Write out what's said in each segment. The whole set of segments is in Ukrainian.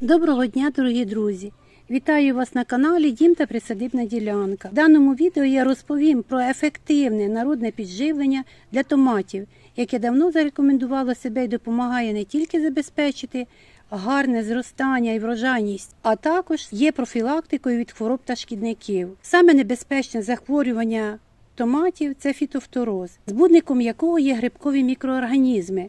Доброго дня, дорогі друзі! Вітаю вас на каналі Дім та Присадибна ділянка. В даному відео я розповім про ефективне народне підживлення для томатів, яке давно зарекомендувало себе і допомагає не тільки забезпечити гарне зростання і врожайність, а також є профілактикою від хвороб та шкідників. Саме небезпечне захворювання томатів це фітофтороз, збудником якого є грибкові мікроорганізми.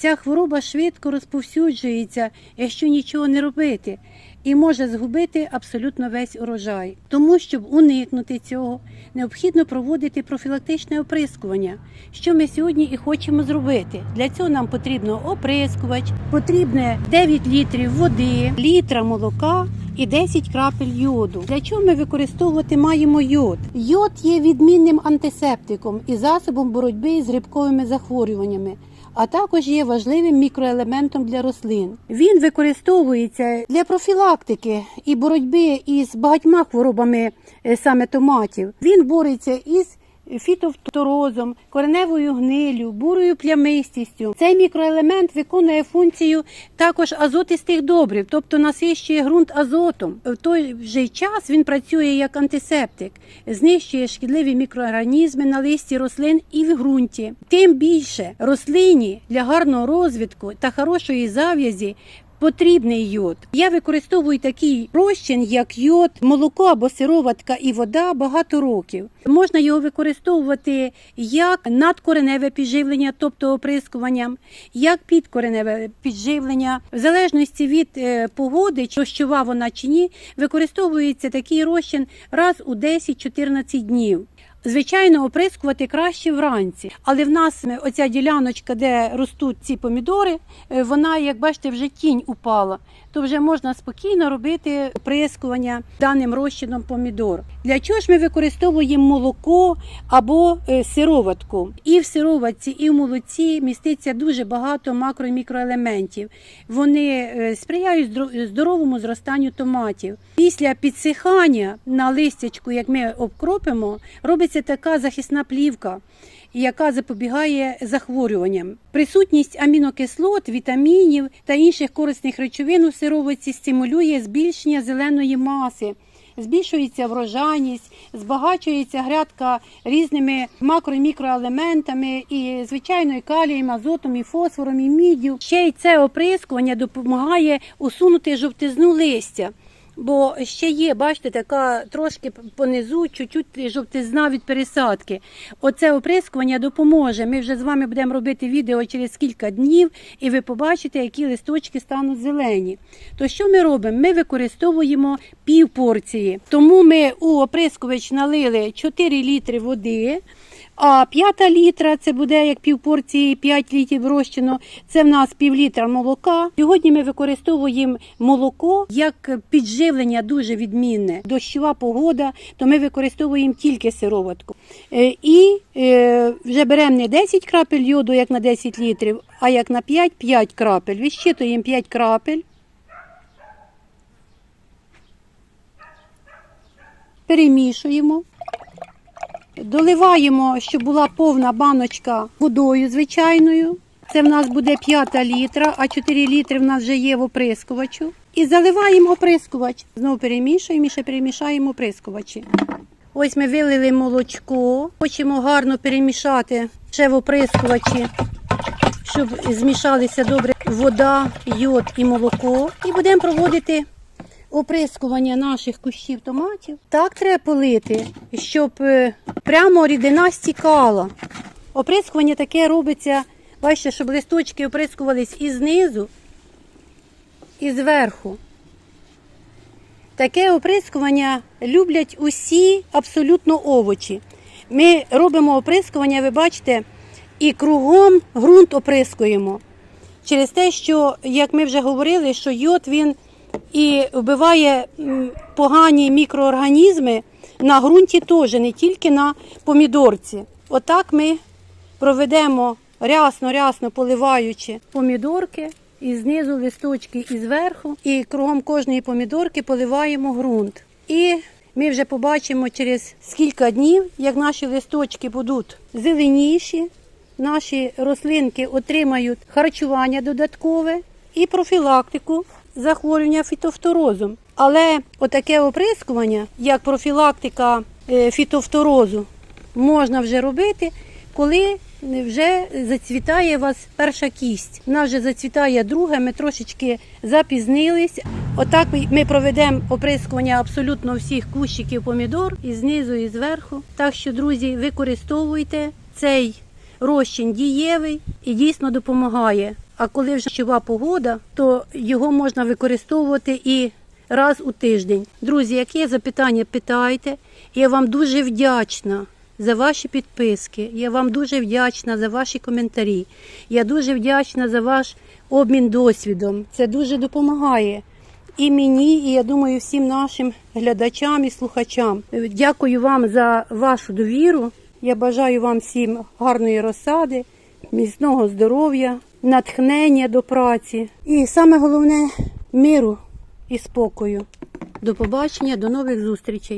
Ця хвороба швидко розповсюджується, якщо нічого не робити, і може згубити абсолютно весь урожай. Тому, щоб уникнути цього, необхідно проводити профілактичне оприскування, що ми сьогодні і хочемо зробити. Для цього нам потрібно оприскувач, потрібне 9 літрів води, літра молока. І 10 крапель йоду. Для чого ми використовувати маємо йод? Йод є відмінним антисептиком і засобом боротьби з грибковими захворюваннями а також є важливим мікроелементом для рослин. Він використовується для профілактики і боротьби із багатьма хворобами е, саме томатів. Він бореться із фітофторозом, кореневою гнилю, бурою плямистістю. Цей мікроелемент виконує функцію також азотистих добрив, тобто насищує ґрунт азотом. В той же час він працює як антисептик, знищує шкідливі мікроорганізми на листі рослин і в ґрунті. Тим більше рослині для гарного розвитку та хорошої зав'язі Потрібний йод. Я використовую такий розчин, як йод, молоко або сироватка і вода багато років. Можна його використовувати як надкореневе підживлення, тобто оприскуванням, як підкореневе підживлення. В залежності від е, погоди, чи дощова вона чи ні, використовується такий розчин раз у 10-14 днів. Звичайно, оприскувати краще вранці, але в нас е, оця діляночка, де ростуть ці помідори, е, вона, як бачите, вже тінь упала. То вже можна спокійно робити оприскування даним розчином помідор. Для чого ж ми використовуємо молоко або е, сироватку? І в сироватці, і в молоці міститься дуже багато макро і мікроелементів. Вони сприяють здоровому зростанню томатів. Після підсихання на листячку, як ми обкропимо, робиться така захисна плівка, яка запобігає захворюванням. Присутність амінокислот, вітамінів та інших корисних речовин у сировиці стимулює збільшення зеленої маси. Збільшується врожайність, збагачується грядка різними макро і мікроелементами, і звичайно і калієм, азотом, і фосфором, і міддю. Ще й це оприскування допомагає усунути жовтизну листя. Бо ще є, бачите, така трошки понизу, чуть-чуть жовтизна від пересадки. Оце оприскування допоможе. Ми вже з вами будемо робити відео через кілька днів, і ви побачите, які листочки стануть зелені. То що ми робимо? Ми використовуємо пів порції. Тому ми у оприскувач налили 4 літри води. А п'ята літра це буде як півпорції 5 літрів розчину. Це в нас пів літра молока. Сьогодні ми використовуємо молоко як підживлення дуже відмінне. Дощова погода, то ми використовуємо тільки сироватку. Е, І е, вже беремо не 10 крапель йоду, як на 10 літрів, а як на 5 5 крапель. Відщитуємо 5 крапель. Перемішуємо. Доливаємо, щоб була повна баночка водою звичайною. Це в нас буде 5 літра, а 4 літри в нас вже є в оприскувачу. І заливаємо оприскувач. Знову перемішуємо і ще перемішаємо оприскувачі. Ось ми вилили молочко. Хочемо гарно перемішати ще в оприскувачі, щоб змішалися добре вода, йод і молоко. І будемо проводити оприскування наших кущів томатів. Так треба полити, щоб е, прямо рідина стікала. Оприскування таке робиться, бачите, щоб листочки оприскувались і знизу, і зверху. Таке оприскування люблять усі абсолютно овочі. Ми робимо оприскування, ви бачите, і кругом ґрунт оприскуємо. Через те, що, як ми вже говорили, що йод він і вбиває погані мікроорганізми на ґрунті теж, не тільки на помідорці. Отак ми проведемо рясно-рясно поливаючи помідорки, і знизу листочки і зверху, і кругом кожної помідорки поливаємо ґрунт. І ми вже побачимо через кілька днів, як наші листочки будуть зеленіші, наші рослинки отримають харчування додаткове і профілактику захворювання фітофторозом. Але отаке оприскування, як профілактика е, фітофторозу, можна вже робити, коли вже зацвітає у вас перша кість. У нас вже зацвітає друга, ми трошечки запізнились. Отак ми проведемо оприскування абсолютно всіх кущиків помідор і знизу, і зверху. Так що, друзі, використовуйте цей розчин дієвий і дійсно допомагає. А коли вже чова погода, то його можна використовувати і раз у тиждень. Друзі, які запитання питайте. Я вам дуже вдячна за ваші підписки. Я вам дуже вдячна за ваші коментарі. Я дуже вдячна за ваш обмін досвідом. Це дуже допомагає і мені, і я думаю, всім нашим глядачам і слухачам. Дякую вам за вашу довіру. Я бажаю вам всім гарної розсади, міцного здоров'я, натхнення до праці. І саме головне миру і спокою. До побачення, до нових зустрічей.